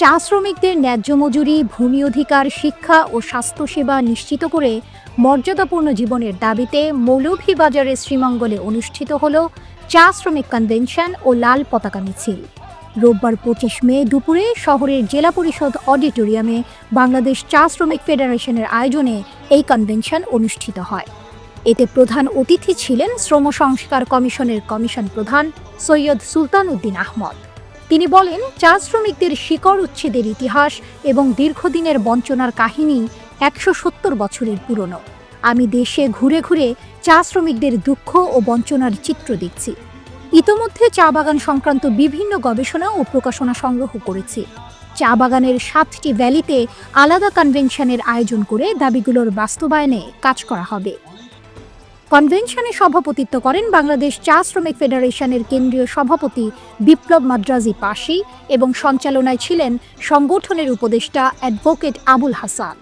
চা শ্রমিকদের ন্যায্য মজুরি, ভূমি অধিকার, শিক্ষা ও স্বাস্থ্যসেবা নিশ্চিত করে মর্যাদাপূর্ণ জীবনের দাবিতে মৌলভীবাজারের শ্রীমঙ্গলে অনুষ্ঠিত হল চা শ্রমিক কনভেনশন ও লাল পতাকা মিছিল। রোববার পঁচিশ মে দুপুরে শহরের জেলা পরিষদ অডিটোরিয়ামে বাংলাদেশ চা শ্রমিক ফেডারেশনের আয়োজনে এই কনভেনশন অনুষ্ঠিত হয়। এতে প্রধান অতিথি ছিলেন শ্রম সংস্কার কমিশনের কমিশন প্রধান সৈয়দ সুলতান উদ্দিন আহমদ। তিনি বলেন, চা শ্রমিকদের শিকড় উচ্ছেদের ইতিহাস এবং দীর্ঘদিনের বঞ্চনার কাহিনী একশো সত্তর বছরের পুরনো। আমি দেশে ঘুরে ঘুরে চা শ্রমিকদের দুঃখ ও বঞ্চনার চিত্র দেখছি। ইতোমধ্যে চা বাগান সংক্রান্ত বিভিন্ন গবেষণা ও প্রকাশনা সংগ্রহ করেছি। চা বাগানের সাতটি ভ্যালিতে আলাদা কনভেনশনের আয়োজন করে দাবিগুলোর বাস্তবায়নে কাজ করা হবে। কনভেনশনে সভাপতিত্ব করেন বাংলাদেশ চা শ্রমিক ফেডারেশনের কেন্দ্রীয় সভাপতি বিপ্লব মাদ্রাজি পাশি এবং সঞ্চালনায় ছিলেন সংগঠনের উপদেষ্টা অ্যাডভোকেট আবুল হাসান।